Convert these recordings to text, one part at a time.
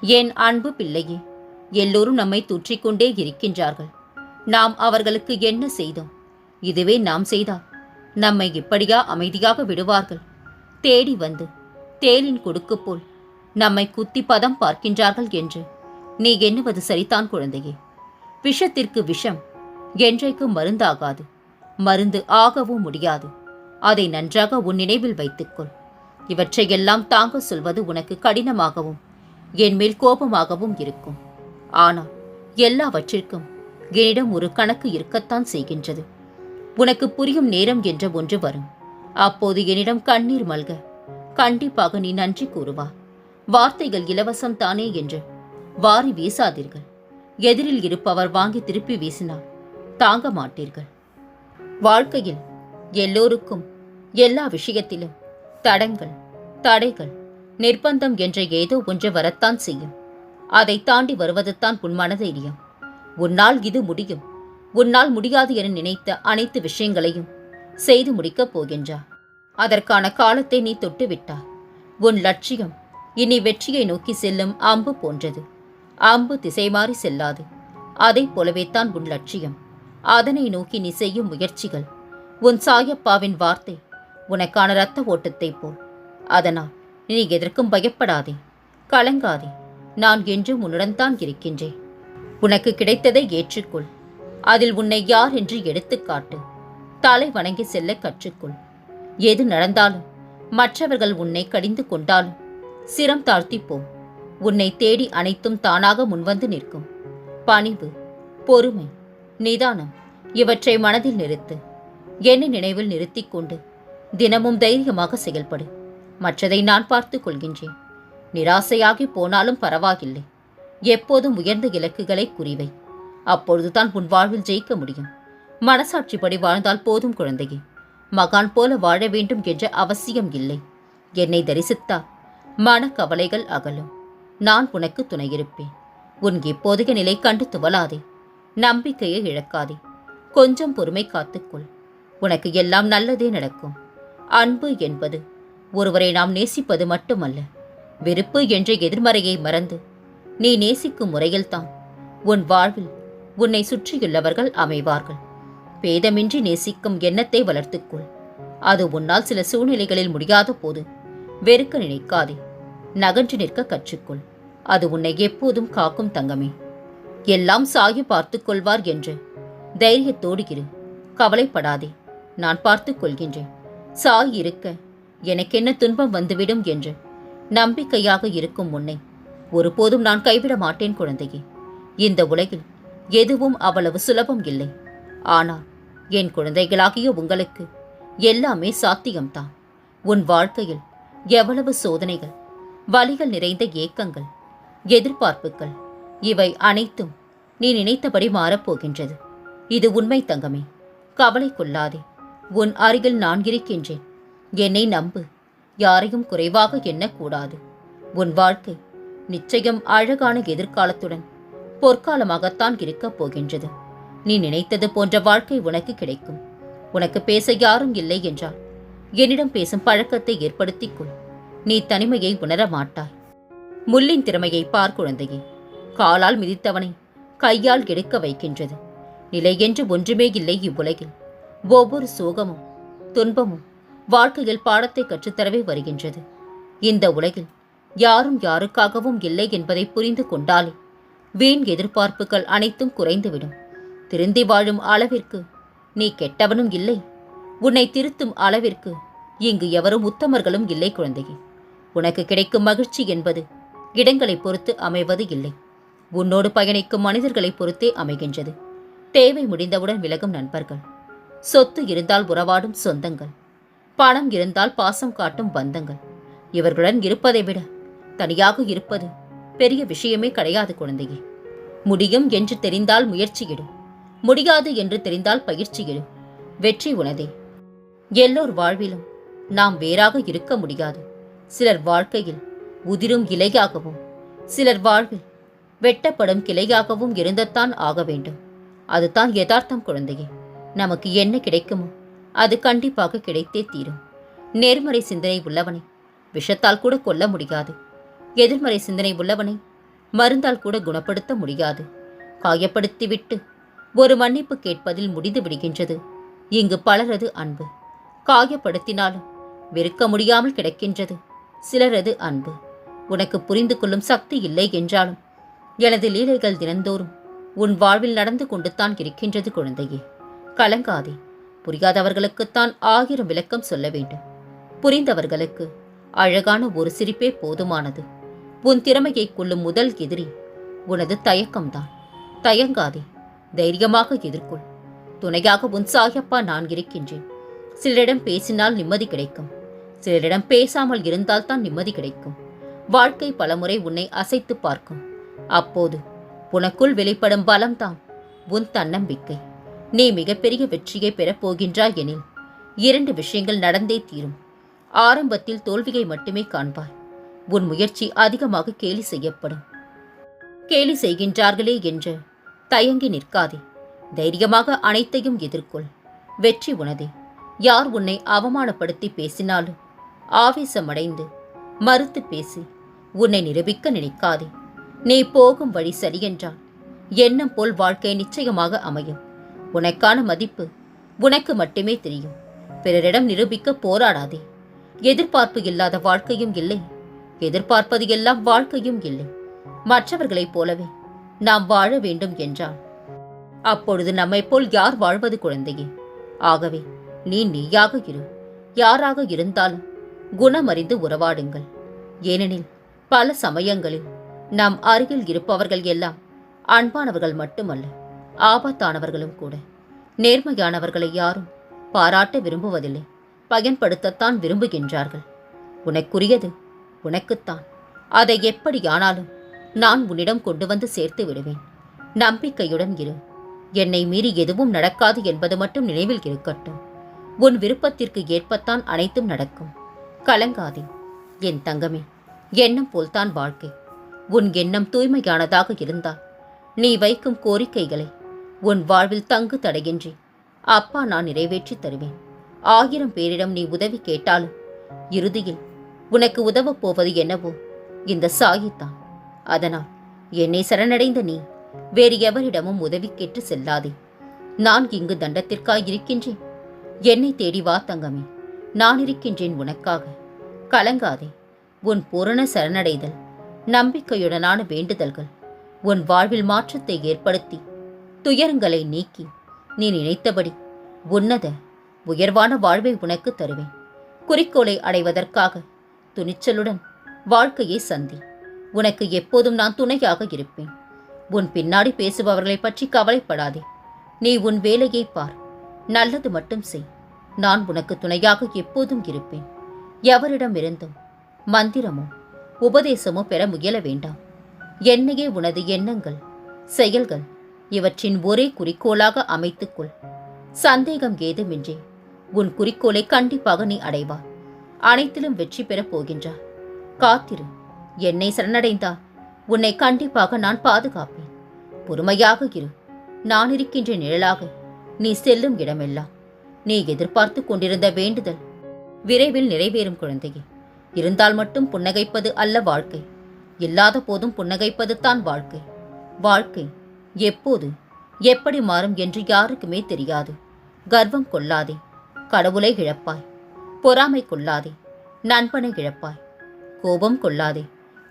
என் அன்பு பிள்ளையே எல்லோரும் நம்மை தூற்றிக்கொண்டே இருக்கின்றார்கள். நாம் அவர்களுக்கு என்ன செய்தோம்? இதுவே நாம் செய்தால் நம்மை இப்படியா அமைதியாக விடுவார்கள்? தேடி வந்து தேலின் கொடுக்கு போல் நம்மை குத்தி பதம் பார்க்கின்றார்கள் என்று நீ எண்ணுவது சரிதான் குழந்தையே. விஷத்திற்கு விஷம் என்றைக்கு மருந்தாகாது மருந்து ஆகவும் முடியாது. அதை நன்றாக உன் நினைவில் வைத்துக்கொள். இவற்றையெல்லாம் தாங்க சொல்வது உனக்கு கடினமாகவும் என் மேல் கோபமாகவும் இருக்கும். ஆனால் எல்லாவற்றிற்கும் என்னிடம் ஒரு கணக்கு இருக்கத்தான் செய்கின்றது. உனக்கு புரியும் நேரம் என்ற ஒன்று வரும். அப்போது என்னிடம் கண்ணீர் மல்க. கண்டிப்பாக நீ நன்றி கூறுவா. வார்த்தைகள் இலவசம் தானே என்று வாரி வீசாதீர்கள். எதிரில் இருப்பவர் வாங்கி திருப்பி வீசினால் தாங்க மாட்டீர்கள். வாழ்க்கையில் எல்லோருக்கும் எல்லா விஷயத்திலும் தடங்கள் தடைகள் நிர்பந்தம் என்ற ஏதோ ஒன்று வரத்தான் செய்யும். அதை தாண்டி வருவதுதான் உண்மான தைரியம் உன்னால் இது முடியும். உன்னால் முடியாது என நினைத்த அனைத்து விஷயங்களையும் செய்து முடிக்கப் போகின்றா. அதற்கான காலத்தை நீ தொட்டுவிட்டாய் உன் லட்சியம் இனி வெற்றியை நோக்கி செல்லும் அம்பு போன்றது. அம்பு திசை மாறி செல்லாது. அதைப் போலவே தான் உன் லட்சியம். அதனை நோக்கி நீ செய்யும் முயற்சிகள். உன் சாயப்பாவின் வார்த்தை உனக்கான இரத்த ஓட்டத்தைப் போல். அதனால் நீ எதற்கும் பயப்படாதே. கலங்காதே. நான் என்றும் உன்னுடன் தான் இருக்கின்றேன். உனக்கு கிடைத்ததை ஏற்றுக்கொள். அதில் உன்னை யார் என்று எடுத்துக்காட்டு தலை வணங்கி செல்ல கற்றுக்கொள். எது நடந்தாலும் மற்றவர்கள் உன்னை கடிந்து கொண்டாலும் சிரம் தாழ்த்திப்போ உன்னை தேடி அனைத்தும் தானாக முன்வந்து நிற்கும். பணிவு பொறுமை நிதானம் இவற்றை மனதில் நிறுத்து. என்னை நினைவில் நிறுத்திக் கொண்டு தினமும் தைரியமாக செயல்படு. மற்றதை நான் பார்த்து கொள்கின்றேன். நிராசையாகி போனாலும் பரவாயில்லை. எப்போதும் உயர்ந்த இலக்குகளை குறிவை. அப்பொழுதுதான் உன் வாழ்வில் ஜெயிக்க முடியும். மனசாட்சிப்படி வாழ்ந்தால் போதும் குழந்தையே. மகான் போல வாழ வேண்டும் என்ற அவசியம் இல்லை. என்னை தரிசித்தா. மனக்கவலைகள் அகலும். நான் உனக்கு துணையிருப்பேன். உன் இப்போதைய நிலை கண்டு துவலாதே நம்பிக்கையை இழக்காதே. கொஞ்சம் பொறுமை காத்துக்கொள். உனக்கு எல்லாம் நல்லதே நடக்கும். அன்பு என்பது ஒருவரை நாம் நேசிப்பது மட்டுமல்ல. வெறுப்பு என்ற எதிர்மறையை மறந்து நீ நேசிக்கும் முறையில்தான். உன் வாழ்வில் உன்னை சுற்றியுள்ளவர்கள் அமைவார்கள். பேதமின்றி நேசிக்கும் எண்ணத்தை வளர்த்துக்கொள். அது உன்னால் சில சூழ்நிலைகளில் முடியாத போது வெறுக்க நினைக்காதே. நகன்று நிற்க கற்றுக்கொள். அது உன்னை எப்போதும் காக்கும் தங்கமே. எல்லாம் சாகி பார்த்து கொள்வார் என்று தைரியத்தோடு இரு. கவலைப்படாதே. நான் பார்த்து கொள்கின்றேன். சாய் இருக்க எனக்கென்ன துன்பம் வந்துவிடும் என்று நம்பிக்கையாக இருக்கும் முன்னே ஒருபோதும் நான் கைவிட மாட்டேன் குழந்தையே. இந்த உலகில் எதுவும் அவ்வளவு சுலபம் இல்லை. ஆனால் என் குழந்தைகளாகிய உங்களுக்கு எல்லாமே சாத்தியம்தான். உன் வாழ்க்கையில் எவ்வளவு சோதனைகள் வலிகள் நிறைந்த ஏக்கங்கள் எதிர்பார்ப்புகள் இவை அனைத்தும் நீ நினைத்தபடி மாறப்போகின்றது. இது உண்மை தங்கமே. கவலை கொள்ளாதே உன் அருகில் நான் இருக்கின்றேன். என்னை நம்பு. யாரையும் குறைவாக எண்ணக்கூடாது. உன் வாழ்க்கை நிச்சயம் அழகான எதிர்காலத்துடன் பொற்காலமாகத்தான் இருக்கப் போகின்றது. நீ நினைத்தது போன்ற வாழ்க்கை உனக்கு கிடைக்கும். உனக்கு பேச யாரும் இல்லை என்றால் என்னிடம் பேசும் பழக்கத்தை ஏற்படுத்திக் கொள். நீ தனிமையை உணர மாட்டாய். முள்ளின் திறமையை பார் குழந்தையே. காலால் மிதித்தவனை கையால் எடுக்க வைக்கின்றது. நிலை என்று ஒன்றுமே இல்லை இவ்வுலகில். ஒவ்வொரு சோகமும் துன்பமும் வாழ்க்கையில் பாடத்தை கற்றுத்தரவே வருகின்றது. இந்த உலகில் யாரும் யாருக்காகவும் இல்லை என்பதை புரிந்து கொண்டாலே வீண் எதிர்பார்ப்புகள் அனைத்தும் குறைந்துவிடும். திருந்தி வாழும் அளவிற்கு நீ கெட்டவனும் இல்லை. உன்னை திருத்தும் அளவிற்கு இங்கு எவரும் உத்தமர்களும் இல்லை குழந்தையே. உனக்கு கிடைக்கும் மகிழ்ச்சி என்பது இடங்களை பொறுத்து அமைவது இல்லை. உன்னோடு பயணிக்கும் மனிதர்களை பொறுத்தே அமைகின்றது. தேவை முடிந்தவுடன் விலகும் நண்பர்கள். சொத்து இருந்தால் உறவாடும் சொந்தங்கள். பணம் இருந்தால் பாசம் காட்டும் பந்தங்கள். இவர்களுடன் இருப்பதை விட தனியாக இருப்பது பெரிய விஷயமே கிடையாது குழந்தையே. முடியும் என்று தெரிந்தால் முயற்சியிடும் முடியாது என்று தெரிந்தால் பயிற்சியிடும் வெற்றி உனதே. எல்லோர் வாழ்விலும் நாம் வேறாக இருக்க முடியாது. சிலர் வாழ்க்கையில் உதிரும் இலையாகவும் சிலர் வாழ்வில் வெட்டப்படும் கிளையாகவும் இருந்தத்தான் ஆக வேண்டும். அதுதான் யதார்த்தம் குழந்தையே. நமக்கு என்ன கிடைக்குமோ அது கண்டிப்பாக கிடைத்தே தீரும். நேர்மறை சிந்தனை உள்ளவனை விஷத்தால் கூட கொல்ல முடியாது. எதிர்மறை சிந்தனை உள்ளவனை மருந்தால் கூட குணப்படுத்த முடியாது. காயப்படுத்திவிட்டு ஒரு மன்னிப்பு கேட்பதில் முடிந்து விடுகின்றது. இங்கு பலரது அன்பு. காயப்படுத்தினாலும் வெறுக்க முடியாமல் கிடக்கின்றது. சிலரது அன்பு. உனக்கு புரிந்து கொள்ளும் சக்தி இல்லை என்றாலும் எனது லீலைகள் தினந்தோறும் உன் வாழ்வில் நடந்து கொண்டுத்தான் இருக்கின்றது குழந்தையே. கலங்காதே. புரியாதவர்களுக்குத்தான் ஆயிரம் விளக்கம் சொல்ல வேண்டும். புரிந்தவர்களுக்கு அழகான ஒரு சிரிப்பே போதுமானது. உன் திறமையை கொள்ளும் முதல் எதிரி உனது தயக்கம்தான். தயங்காதே தைரியமாக எதிர்கொள். துணையாக உன் சாயப்பா நான் இருக்கின்றேன். சிலரிடம் பேசினால் நிம்மதி கிடைக்கும். சிலரிடம் பேசாமல் இருந்தால்தான் நிம்மதி கிடைக்கும். வாழ்க்கை பலமுறை உன்னை அசைத்து பார்க்கும். அப்போது உனக்குள் வெளிப்படும் பலம்தான் உன் தன்னம்பிக்கை. நீ மிகப்பெரிய வெற்றியை பெறப் போகின்றாய் எனில் இரண்டு விஷயங்கள் நடந்தே தீரும். ஆரம்பத்தில் தோல்வியை மட்டுமே காண்பாய். உன் முயற்சி அதிகமாக கேலி செய்யப்படும். கேலி செய்கின்றார்களே என்று தயங்கி நிற்காதே. தைரியமாக அனைத்தையும் எதிர்கொள். வெற்றி உனதே. யார் உன்னை அவமானப்படுத்தி பேசினாலும் ஆவேசமடைந்து மறுத்து பேசி. உன்னை நிரூபிக்க நினைக்காதே. நீ போகும் வழி சரியென்றால் எண்ணம் போல் வாழ்க்கை நிச்சயமாக அமையும். உனக்கான மதிப்பு உனக்கு மட்டுமே தெரியும். பிறரிடம் நிரூபிக்க போராடாதே. எதிர்பார்ப்பு இல்லாத வாழ்க்கையும் இல்லை. எதிர்பார்ப்பது எல்லாம் வாழ்க்கையும் இல்லை. மற்றவர்களைப் போலவே நாம் வாழ வேண்டும் என்றால் அப்பொழுது நம்மைப் போல் யார் வாழ்வது குழந்தையே? ஆகவே நீ நீயாக இரு. யாராக இருந்தாலும் குணமறிந்து உறவாடுங்கள். ஏனெனில் பல சமயங்களில் நம் அருகில் இருப்பவர்கள் எல்லாம் அன்பானவர்கள் மட்டுமல்ல. ஆபத்தானவர்களும் கூட. நேர்மையானவர்களை யாரும் பாராட்ட விரும்புவதில்லை. பயன்படுத்தத்தான் விரும்புகின்றார்கள். உனக்குரியது உனக்குத்தான். அதை எப்படியானாலும் நான் உன்னிடம் கொண்டு வந்து சேர்த்து விடுவேன். நம்பிக்கையுடன் இரு. என்னை மீறி எதுவும் நடக்காது என்பது மட்டும் நினைவில் இருக்கட்டும். உன் விருப்பத்திற்கு ஏற்பத்தான் அனைத்தும் நடக்கும். கலங்காதே. என் தங்கமே எண்ணம் போல்தான் வாழ்க்கை. உன் எண்ணம் தூய்மையானதாக இருந்தால் நீ வைக்கும் கோரிக்கைகளை உன் வாழ்வில் தங்கு தடையின்றி. அப்பா நான் நிறைவேற்றித் தருவேன். ஆயிரம் பேரிடம் நீ உதவி கேட்டாலும் இறுதியில் உனக்கு உதவப் போவது என்னவோ இந்த சாயித்தான். அதனால் என்னை சரணடைந்த நீ வேறு எவரிடமும் உதவி கேட்டு செல்லாதே. நான் இங்கு தண்டத்திற்காய் இருக்கின்றேன். என்னை தேடி வா தங்கமே. நான் இருக்கின்றேன் உனக்காக. கலங்காதே. உன் பூரண சரணடைதல் நம்பிக்கையுடனான வேண்டுதல்கள் உன் வாழ்வில் மாற்றத்தை ஏற்படுத்தி துயரங்களை நீக்கி நீ நினைத்தபடி உன்னத உயர்வான வாழ்வை உனக்கு தருவேன். குறிக்கோளை அடைவதற்காக துணிச்சலுடன் வாழ்க்கையை சந்தி. உனக்கு எப்போதும் நான் துணையாக இருப்பேன். உன் பின்னாடி பேசுபவர்களைப் பற்றி கவலைப்படாதே. நீ உன் வேலையை பார். நல்லது மட்டும் செய். நான் உனக்கு துணையாக எப்போதும் இருப்பேன். எவரிடமிருந்தும் மந்திரமோ உபதேசமோ பெற முயல வேண்டாம். என்னையே உனது எண்ணங்கள் செயல்கள் இவற்றின் ஒரே குறிக்கோளாக அமைத்துக்கொள். சந்தேகம் ஏதுமின்றி. உன் குறிக்கோளை கண்டிப்பாக நீ அடைவார் அனைத்திலும் வெற்றி பெறப் போகின்றார் காத்திரு. என்னை சரணடைந்தா. உன்னை கண்டிப்பாக நான் பாதுகாப்பேன். பொறுமையாக இரு. நான் இருக்கின்ற நிழலாக. நீ செல்லும் இடமெல்லாம். நீ எதிர்பார்த்து கொண்டிருந்த வேண்டுதல். விரைவில் நிறைவேறும் குழந்தையே. இருந்தால் மட்டும் புன்னகைப்பது அல்ல வாழ்க்கை. இல்லாத போதும் புன்னகைப்பது தான் வாழ்க்கை. வாழ்க்கை. எப்போது? எப்படி மாறும் என்று யாருக்குமே தெரியாது. கர்வம் கொள்ளாதே. கடவுளை இழப்பாய். பொறாமை கொள்ளாதே. நண்பனை இழப்பாய். கோபம் கொள்ளாதே.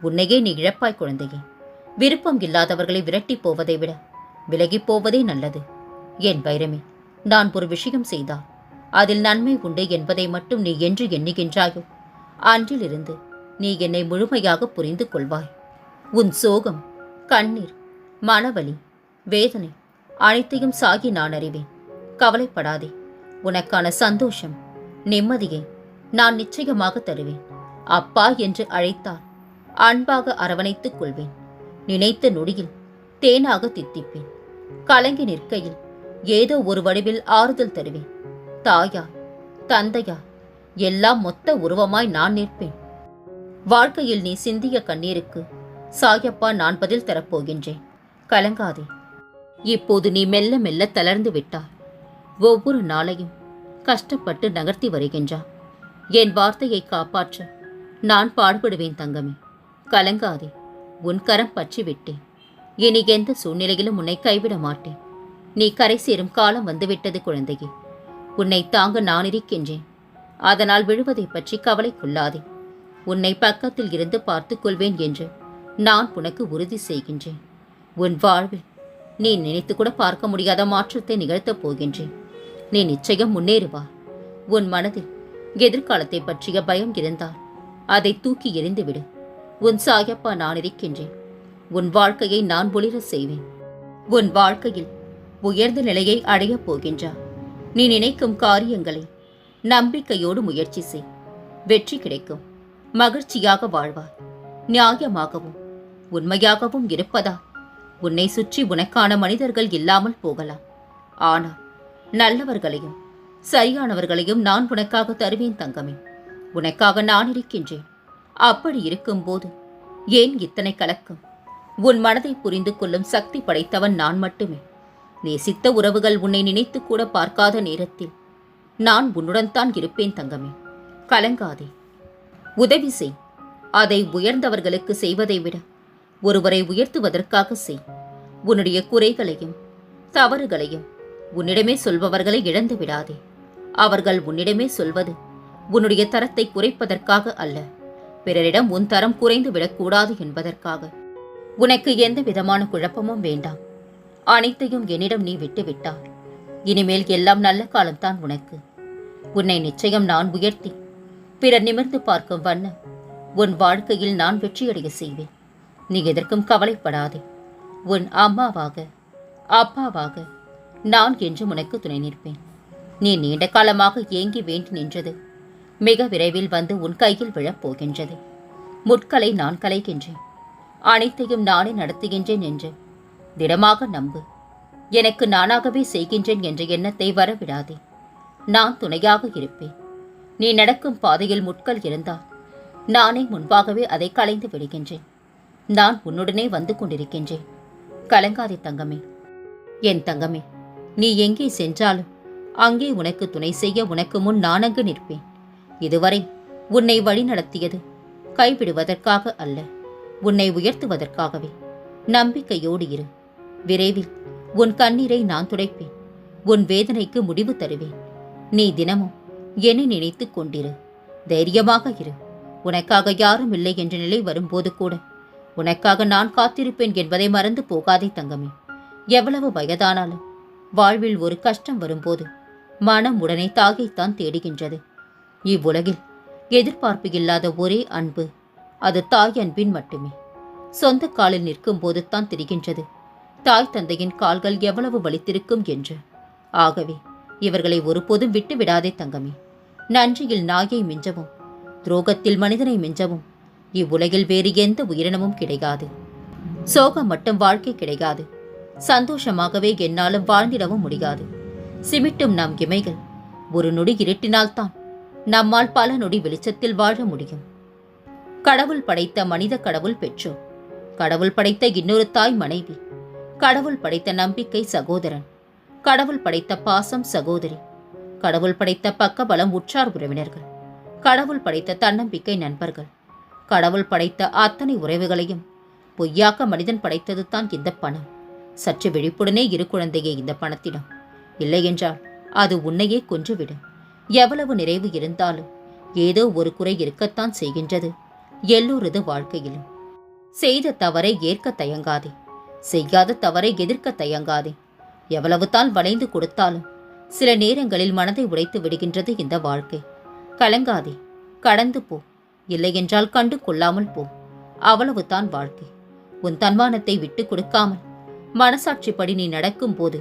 உன்னையே நீ இழப்பாய் குழந்தையே. விருப்பம் இல்லாதவர்களை விரட்டி போவதை விட விலகிப் போவதே நல்லது. என் வைரமே நான் ஒரு விஷயம் செய்தால் அதில் நன்மை உண்டு என்பதை மட்டும் நீ என்று எண்ணுகின்றாயோ? அன்றிலிருந்து நீ என்னை முழுமையாக புரிந்து கொள்வாய். உன் சோகம் கண்ணீர் மனவலி வேதனை. அனைத்தையும் சாகி நான் அறிவேன். கவலைப்படாதே. உனக்கான சந்தோஷம் நிம்மதியை நான் நிச்சயமாக தருவேன். அப்பா என்று அழைத்தால் அன்பாக அரவணைத்துக் கொள்வேன். நினைத்த நொடியில் தேனாக தித்திப்பேன். கலங்கி நிற்கையில் ஏதோ ஒரு வடிவில் ஆறுதல் தருவேன். தாயார் தந்தையார் எல்லாம் மொத்த உருவமாய் நான் நிற்பேன். வாழ்க்கையில் நீ சிந்திய கண்ணீருக்கு சாயப்பா நான் பதில் தரப்போகின்றேன். கலங்காதே. இப்போது நீ மெல்ல மெல்ல தளர்ந்து விட்டாய். ஒவ்வொரு நாளையும் கஷ்டப்பட்டு நகர்த்தி வருகின்றா. என் வார்த்தையை காப்பாற்ற. நான் பாடுபடுவேன் தங்கமே. கலங்காதே. உன் கரம் பற்றி விட்டேன். இனி எந்த சூழ்நிலையிலும் உன்னை கைவிட மாட்டேன். நீ கரை சேரும் காலம் வந்துவிட்டது குழந்தையே. உன்னை தாங்க நான் இருக்கின்றேன். அதனால் விழுவதை பற்றி கவலை கொள்ளாதே. உன்னை பக்கத்தில் இருந்து பார்த்துக் கொள்வேன் என்று நான் உனக்கு உறுதி செய்கின்றேன். உன் வாழ்வில் நீ நினைத்து கூட பார்க்க முடியாத மாற்றத்தை நிகழ்த்தப் போகின்றேன். நீ நிச்சயம் முன்னேறுவா. உன் மனதில் எதிர்காலத்தை பற்றிய பயம் இருந்தால் அதை தூக்கி எறிந்துவிடு. உன் சாயப்பா நான் இருக்கின்றேன். உன் வாழ்க்கையை நான் ஒளிர செய்வேன். உன் வாழ்க்கையில் உயர்ந்த நிலையை அடையப் போகின்றார் நீ நினைக்கும் காரியங்களை நம்பிக்கையோடு முயற்சி செய். வெற்றி கிடைக்கும். மகிழ்ச்சியாக வாழ்வாய். நியாயமாகவும் உண்மையாகவும் இருப்பதா? உன்னை சுற்றி உனக்கான மனிதர்கள் இல்லாமல் போகலாம். ஆனால் நல்லவர்களையும் சரியானவர்களையும் நான் உனக்காக தருவேன் தங்கமே. உனக்காக நான் இருக்கின்றேன். அப்படி இருக்கும்போது ஏன் இத்தனை கலக்கம்? உன் மனதை புரிந்து கொள்ளும் சக்தி படைத்தவன் நான் மட்டுமே. நேசித்த உறவுகள் உன்னை நினைத்து கூட பார்க்காத நேரத்தில் நான் உன்னுடன் தான் இருப்பேன் தங்கமே. கலங்காதே. உதவி செய். அதை உயர்ந்தவர்களுக்கு செய்வதை விட ஒருவரை உயர்த்துவதற்காக செய். உன்னுடைய குறைகளையும் தவறுகளையும் உன்னிடமே சொல்பவர்களை இழந்து விடாதே. அவர்கள் உன்னிடமே சொல்வது உன்னுடைய தரத்தை குறைப்பதற்காக அல்ல. பிறரிடம் உன் தரம் குறைந்து விடக்கூடாது என்பதற்காக. உனக்கு எந்த விதமான குழப்பமும் வேண்டாம். அனைத்தையும் என்னிடம் நீ விட்டுவிட்டால் இனிமேல் எல்லாம் நல்ல காலம்தான் உனக்கு. உன்னை நிச்சயம் நான் உயர்த்தி பிறர் நிமிர்ந்து பார்க்கும் வண்ணம் உன் வாழ்க்கையில் நான் வெற்றியடைய செய்வேன். நீ எதற்கும் கவலைப்படாதே. உன் அம்மாவாக அப்பாவாக நான் என்று உனக்கு துணை நிற்பேன். நீ நீண்ட காலமாக ஏங்கி வேண்டி நின்றது மிக விரைவில் வந்து உன் கையில் விழப்போகின்றது. முட்களை நான் கலைகின்றேன் அனைத்தையும் நானே நடத்துகின்றேன் என்று திடமாக நம்பு. எனக்கு நானாகவே செய்கின்றேன் என்ற எண்ணத்தை வரவிடாதே. நான் துணையாக இருப்பேன். நீ நடக்கும் பாதையில் முட்கள் இருந்தால் நானே முன்பாகவே அதை களைந்து விடுகின்றேன். நான் உன்னுடனே வந்து கொண்டிருக்கின்றேன். கலங்காதே தங்கமே. என் தங்கமே நீ எங்கே சென்றாலும் அங்கே உனக்கு துணை செய்ய உனக்கு முன் நானங்கு நிற்பேன். இதுவரை உன்னை வழிநடத்தியது கைவிடுவதற்காக அல்ல உன்னை உயர்த்துவதற்காகவே. நம்பிக்கையோடு இரு. விரைவில் உன் கண்ணீரை நான் துடைப்பேன். உன் வேதனைக்கு முடிவு தருவேன். நீ தினமும் என்னை நினைத்துக் கொண்டிரு. தைரியமாக இரு. உனக்காக யாரும் இல்லை என்ற நிலை வரும்போது கூட உனக்காக நான் காத்திருப்பேன் என்பதை மறந்து போகாதே தங்கமே. எவ்வளவு வயதானாலும் வாழ்வில் ஒரு கஷ்டம் வரும்போது மனம் உடனே தாகைத்தான் தேடுகின்றது. இவ்வுலகில் எதிர்பார்ப்பு இல்லாத ஒரே அன்பு அது தாய் அன்பின் மட்டுமே. சொந்த காலில் நிற்கும் போது தான் தெரிகின்றது தாய் தந்தையின் கால்கள் எவ்வளவு வலித்திருக்கும் என்று. ஆகவே இவர்களை ஒருபோதும் விட்டு விடாதே தங்கமே. நன்றியில் நாயை மிஞ்சவும் துரோகத்தில் மனிதனை மிஞ்சவும் இவ்வுலகில் வேறு எந்த உயிரினமும் கிடையாது. சோகம் மட்டும் வாழ்க்கை கிடையாது. சந்தோஷமாகவே என்னாலும் வாழ்ந்திடவும் முடியாது. சிமிட்டும் நம் இமைகள். ஒரு நொடி இருட்டினால்தான் நம்மால் பல நொடி வெளிச்சத்தில் வாழ முடியும். கடவுள் படைத்த மனித கடவுள் பெற்றோர். கடவுள் படைத்த இன்னொரு தாய் மனைவி. கடவுள் படைத்த நம்பிக்கை சகோதரன். கடவுள் படைத்த பாசம் சகோதரி. கடவுள் படைத்த பக்கபலம் உற்றார் உறவினர்கள். கடவுள் படைத்த தன்னம்பிக்கை நண்பர்கள். கடவுள் படைத்த அத்தனை உறவுகளையும். பொய்யாக்க மனிதன் படைத்தது தான் இந்த பணம். சற்று விழிப்புடனே இரு குழந்தையே இந்த பணத்திடம். இல்லையென்றால் அது உன்னையே கொன்றுவிடும். எவ்வளவு நிறைவு இருந்தாலும் ஏதோ ஒரு குறை இருக்கத்தான் செய்கின்றது எல்லோரது வாழ்க்கையிலும். செய்த தவறை ஏற்க தயங்காதே. செய்யாத தவறை எதிர்க்க தயங்காதே. எவ்வளவு தான் வளைந்து கொடுத்தாலும் சில நேரங்களில் மனதை உடைத்து விடுகின்றது இந்த வாழ்க்கை. கலங்காதே. கடந்து போ. இல்லையென்றால் கண்டு கொள்ளாமல் போ. அவ்வளவுதான் வாழ்க்கை. உன் தன்மானத்தை விட்டு கொடுக்காமல். மனசாட்சிப்படி நீ நடக்கும்போது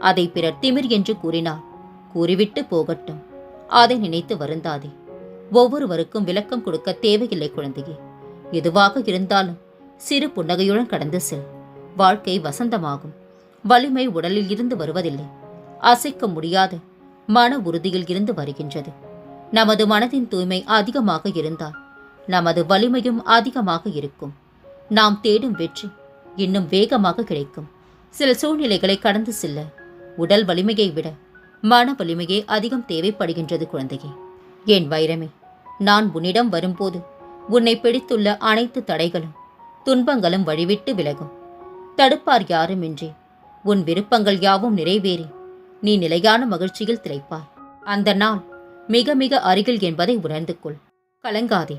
அதை பிறர் திமிர் என்று கூறினார். கூறிவிட்டு போகட்டும். அதை நினைத்து வருந்தாதே. ஒவ்வொருவருக்கும் விளக்கம் கொடுக்க தேவையில்லை குழந்தையே. எதுவாக இருந்தாலும் சிறு புன்னகையுடன் கடந்து செல். வாழ்க்கை வசந்தமாகும். வலிமை உடலில் இருந்து வருவதில்லை. அசைக்க முடியாத மன உறுதியில் இருந்து வருகின்றது. நமது மனதின் தூய்மை அதிகமாக இருந்தால் நமது வலிமையும் அதிகமாக இருக்கும். நாம் தேடும் வெற்றி இன்னும் வேகமாக கிடைக்கும். சில சூழ்நிலைகளை கடந்து செல்ல உடல் வலிமையை விட மன வலிமையே அதிகம் தேவைப்படுகின்றது குழந்தையே. என் வைரமே நான் உன்னிடம் வரும்போது உன்னை பிடித்துள்ள அனைத்து தடைகளும் துன்பங்களும் வழிவிட்டு விலகும். தடுப்பார் யாருமின்றி உன் விருப்பங்கள் யாவும் நிறைவேறி நீ நிலையான மகிழ்ச்சியில் திளைப்பாய். அந்த நாள் மிக மிக அருகில் என்பதை உணர்ந்து கொள். கலங்காதே.